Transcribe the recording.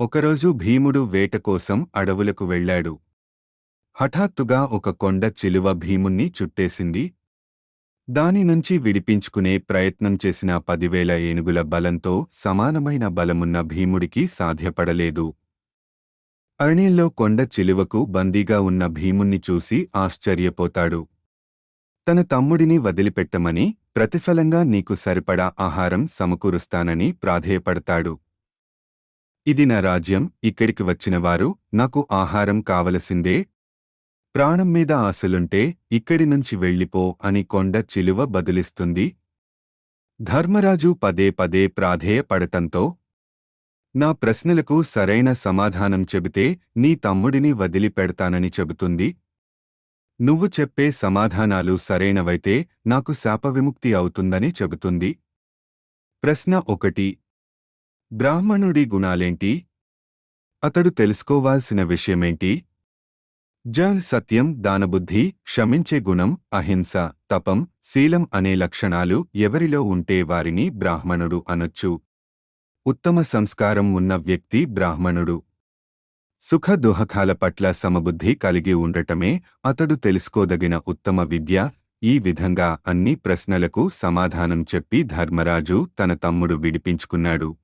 ఒకరోజు భీముడు వేట కోసం అడవులకు వెళ్ళాడు. హఠాత్తుగా ఒక కొండ చిలువ భీముణ్ణి చుట్టేసింది. దాని నుంచి విడిపించుకునే ప్రయత్నం చేసిన పదివేల ఏనుగుల బలంతో సమానమైన బలమున్న భీముడికి సాధ్యపడలేదు. అరణ్యంలో కొండ చిలువకు బందీగా ఉన్న భీముణ్ణి చూసి ఆశ్చర్యపోతాడు. తన తమ్ముడిని వదిలిపెట్టమని ప్రతిఫలంగా నీకు సరిపడా ఆహారం సమకూరుస్తానని ప్రాధేయపడతాడు. ఇది నా రాజ్యం ఇక్కడికి వచ్చినవారు నాకు ఆహారం కావలసిందే. ప్రాణం మీద ఆశలుంటే ఇక్కడి నుంచి వెళ్ళిపో అని కొండ చిలువ బదులిస్తుంది. ధర్మరాజు పదే పదే ప్రాధేయపడటంతో నా ప్రశ్నలకు సరైన సమాధానం చెబితే నీ తమ్ముడిని వదిలిపెడతానని చెబుతుంది. నువ్వు చెప్పే సమాధానాలు సరైనవైతే నాకు శాపవిముక్తి అవుతుందని చెబుతుంది. ప్రశ్న ఒకటి బ్రాహ్మణుడి గుణాలేంటి? అతడు తెలుసుకోవాల్సిన విషయమేంటి? జ సత్యం దానబుద్ధి క్షమించే గుణం అహింస తపం శీలం అనే లక్షణాలు ఎవరిలో ఉంటే వారిని బ్రాహ్మణుడు అనొచ్చు. ఉత్తమ సంస్కారం ఉన్న వ్యక్తి బ్రాహ్మణుడు. సుఖ దుహకాల పట్ల సమబుద్ధి కలిగి ఉండటమే అతడు తెలుసుకోదగిన ఉత్తమ విద్య. ఈ విధంగా అన్ని ప్రశ్నలకు సమాధానం చెప్పి ధర్మరాజు తన తమ్ముడు విడిపించుకున్నాడు.